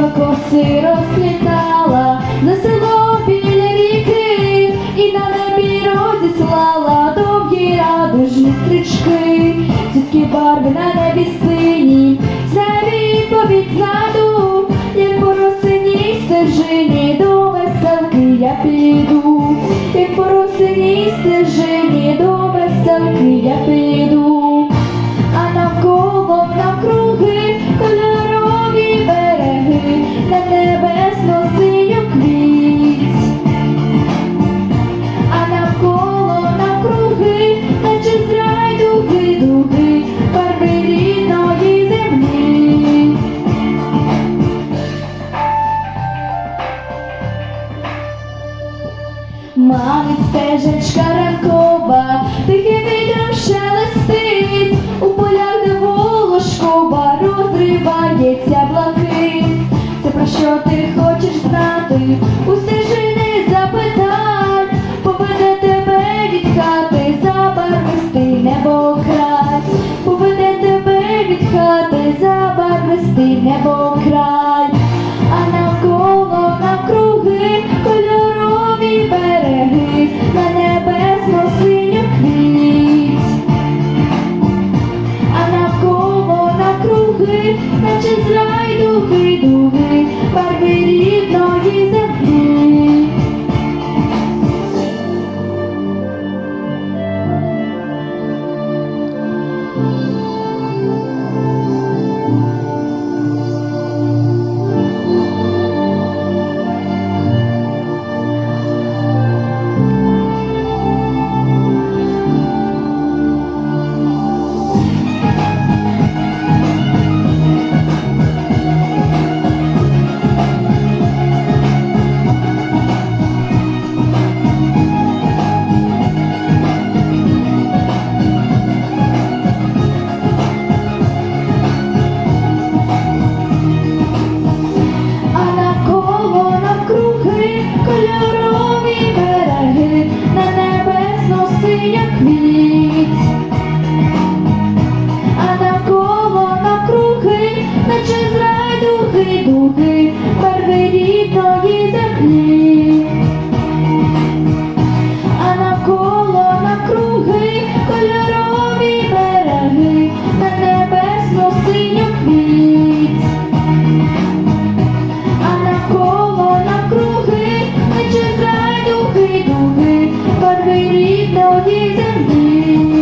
роси розплітала за село біля ріки, і на небі розіслала довгі радужні стрічки, Чіткі барви на небі сині, це відповідь знаду, як по росиній стежині до веселки я піду, як по росиній стежині до веселки я піду, Мамить стежечка ранкова, тихим вітром шелестить, у полях, де волошкова, розривається блакит. Це про що ти хочеш знати? У стежини запитай, поведе тебе від хати, забарвистий небокрай, поведе тебе від хати, забарвистий небокрай, наче з райдуги дуги, me. Дуги, барви рідної землі.